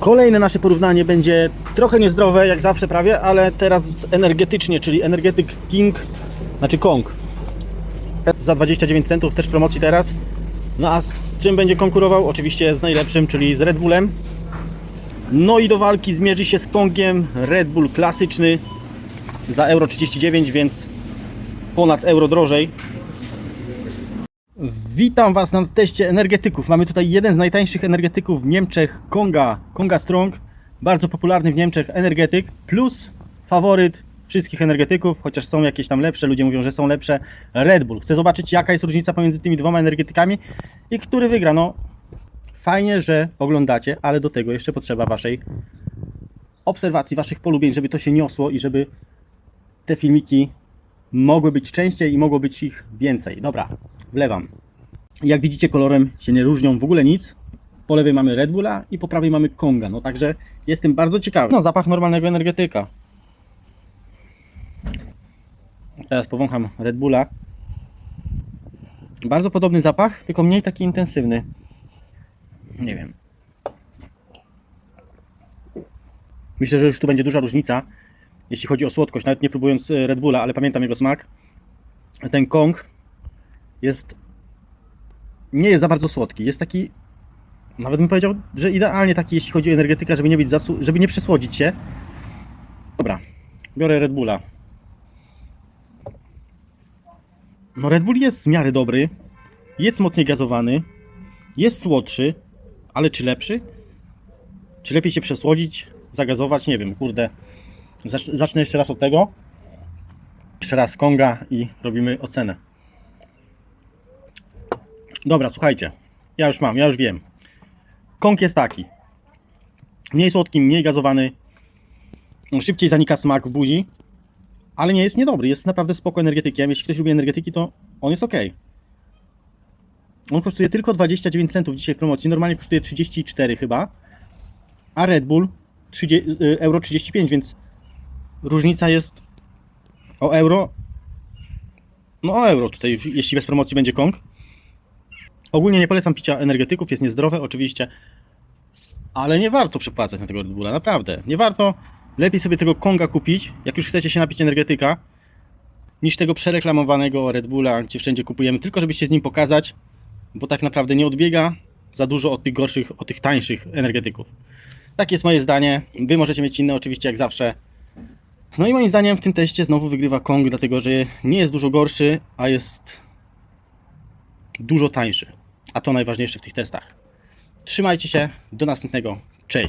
Kolejne nasze porównanie będzie trochę niezdrowe, jak zawsze prawie, ale teraz energetycznie, czyli energetyk King, znaczy Kong. Za 29 centów, też promocji teraz. No a z czym będzie konkurował? Oczywiście z najlepszym, czyli z Red Bullem. No i do walki zmierzy się z Kongiem Red Bull klasyczny za euro 39, więc ponad euro drożej. Witam Was na teście energetyków. Mamy tutaj jeden z najtańszych energetyków w Niemczech, Konga, Konga Strong. Bardzo popularny w Niemczech energetyk, plus faworyt wszystkich energetyków, chociaż są jakieś tam lepsze, ludzie mówią, że są lepsze, Red Bull. Chcę zobaczyć jaka jest różnica pomiędzy tymi dwoma energetykami i który wygra. No, fajnie, że oglądacie, ale do tego jeszcze potrzeba Waszej obserwacji, Waszych polubień, żeby to się niosło i żeby te filmiki mogły być częściej i mogło być ich więcej. Dobra, wlewam. Jak widzicie, kolorem się nie różnią w ogóle nic. Po lewej mamy Red Bulla i po prawej mamy Konga. No także jestem bardzo ciekawy. No, zapach normalnego energetyka. Teraz powącham Red Bulla. Bardzo podobny zapach, tylko mniej taki intensywny. Nie wiem. Myślę, że już tu będzie duża różnica, jeśli chodzi o słodkość, nawet nie próbując e, Red Bulla, ale pamiętam jego smak. Ten Kong jest nie jest za bardzo słodki. Jest taki nawet bym powiedział, że idealnie taki, jeśli chodzi o energetykę, żeby nie być zasu- żeby nie przesłodzić się. Dobra, biorę Red Bulla. No Red Bull jest w miarę dobry, jest mocniej gazowany, jest słodszy, ale czy lepszy? Czy lepiej się przesłodzić, zagazować? Nie wiem, kurde. Zacz- Zacznę jeszcze raz od tego. Jeszcze raz Konga i robimy ocenę. Dobra, słuchajcie. Ja już mam, ja już wiem. Kong jest taki. Mniej słodki, mniej gazowany. Szybciej zanika smak w buzi. Ale nie jest niedobry. Jest naprawdę spoko energetykiem. Jeśli ktoś lubi energetyki, to on jest ok. On kosztuje tylko 29 centów dzisiaj w promocji. Normalnie kosztuje 34 chyba. A Red Bull 30, y, euro 35, więc różnica jest o euro. No o euro tutaj, jeśli bez promocji będzie Kong. Ogólnie nie polecam picia energetyków, jest niezdrowe oczywiście, ale nie warto przepłacać na tego Red Bulla, naprawdę. Nie warto, lepiej sobie tego Konga kupić, jak już chcecie się napić energetyka, niż tego przereklamowanego Red Bulla, gdzie wszędzie kupujemy, tylko żeby się z nim pokazać, bo tak naprawdę nie odbiega za dużo od tych gorszych, od tych tańszych energetyków. Takie jest moje zdanie. Wy możecie mieć inne oczywiście jak zawsze. No i moim zdaniem w tym teście znowu wygrywa Kong, dlatego że nie jest dużo gorszy, a jest dużo tańszy. A to najważniejsze w tych testach. Trzymajcie się, do następnego. Cześć.